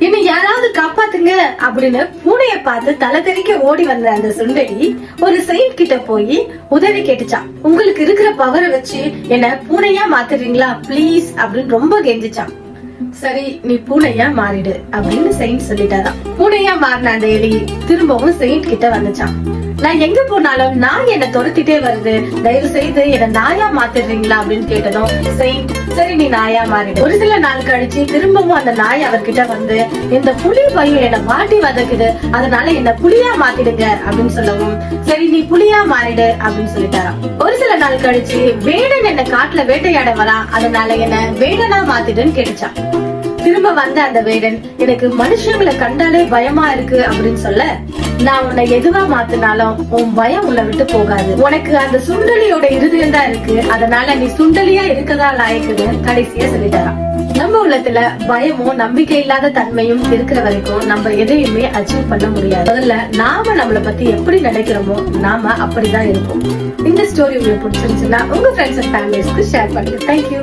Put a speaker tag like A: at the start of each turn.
A: என்ன யாராவது காப்பாத்துங்க அப்படின்னு பூனைய பார்த்து தலை தெறிக்க ஓடி வந்த அந்த சுண்டலி ஒரு செயின்ட் கிட்ட போய் உதவி கேட்டுச்சான் உங்களுக்கு இருக்கிற பவரை வச்சு என்ன பூனையா மாத்துறீங்களா ப்ளீஸ் அப்படின்னு ரொம்ப கெஞ்சிச்சான் சரி நீ பூனையா மாறிடு அப்படின்னு செயின்ட் சொல்லிட்டாராம். பூனையா மாறின அந்த எலி திரும்பவும் செயின்ட் கிட்ட வந்துச்சான் நான் எங்க போனாலும் நாய் என்ன துரத்திட்டே வருது. தயவு செய்து என்ன நாயா மாத்திடுறீங்களா அப்படின்னு கேட்டதும் செயின்ட் சரி நீ நாயா மாறிடு. ஒரு சில நாள் கழிச்சு திரும்பவும் அந்த நாய் அவர்கிட்ட வந்து இந்த புலி பையன் என்ன மாட்டி வதக்குது. அதனால என்ன புலியா மாத்திடுங்க அப்படின்னு சொல்லவும் சரி நீ புலியா மாறிடு அப்படின்னு சொல்லிட்டாராம். ஒரு சில நாள் கழிச்சு வேடன் என்ன காட்டுல வேட்டையாட வரான் அதனால என்ன வேடனா மாத்திடுன்னு கேட்டுச்சான் திரும்ப வந்த அந்த வேடன் எனக்கு மனுஷங்களை கண்டாலே பயமா இருக்கு அப்படின்னு சொல்ல நான் உன்னை எதுவா மாத்தினாலும் உன் பயம் உன்னை விட்டு போகாது. உனக்கு அந்த சுண்டலியோட இருதயம் தான் இருக்கு. அதனால நீ சுண்டலியா இருக்கதா லாயக்குன்னு கடைசியா சொல்லிட்டாராம் நம்ம உள்ளத்துல பயமும் நம்பிக்கை இல்லாத தன்மையும் இருக்கிற வரைக்கும் நம்ம எதையுமே அச்சீவ் பண்ண முடியாது. முதல்ல நாம நம்மள பத்தி எப்படி நினைக்கிறோமோ நாம அப்படிதான் இருப்போம். இந்த ஸ்டோரி உங்களுக்கு பிடிச்சிருந்துச்சுன்னா உங்க ஃப்ரெண்ட்ஸ் அண்ட் ஃபேமிலிஸ்க்கு ஷேர் பண்ணுங்க. Thank you